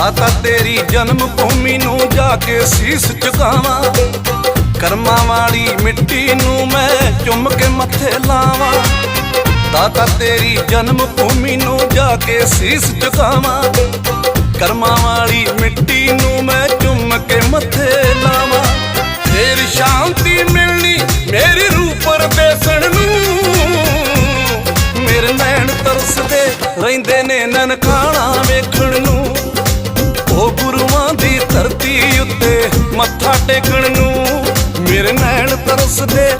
ਦਾਤਾ ਤੇਰੀ ਜਨਮ ਭੂਮੀ ਨੂੰ ਜਾ ਕੇ ਸੀਸ ਝੁਕਾਵਾਂ ਕਰਮਾਂ ਵਾਲੀ ਮਿੱਟੀ ਨੂੰ ਮੈਂ ਚੁੰਮ ਕੇ ਮੱਥੇ ਲਾਵਾਂ। ਦਾਤਾ ਤੇਰੀ ਜਨਮ ਭੂਮੀ ਨੂੰ ਜਾ ਕੇ ਸੀਸ ਝੁਕਾਵਾਂ ਕਰਮਾਂ ਵਾਲੀ ਮਿੱਟੀ ਨੂੰ ਮੈਂ ਚੁੰਮ ਕੇ ਮੱਥੇ ਲਾਵਾਂ। ਫੇਰ ਸ਼ਾਂਤੀ ਮਿਲਣੀ ਮੇਰੀ ਰੂਹ ਪਰ ਬੇਸਣ ਨੂੰ। ਮੇਰੇ ਨੈਣ ਤਰਸਦੇ ਰਹਿੰਦੇ ਨੇ ਨਨਕਾਣਾ ਵੇਖਣ ਧਰਤੀ ਉੱਤੇ ਮੱਥਾ ਟੇਕਣ ਨੂੰ ਮੇਰੇ ਨੈਣ ਤਰਸਦੇ ਰਹਿੰਦੇ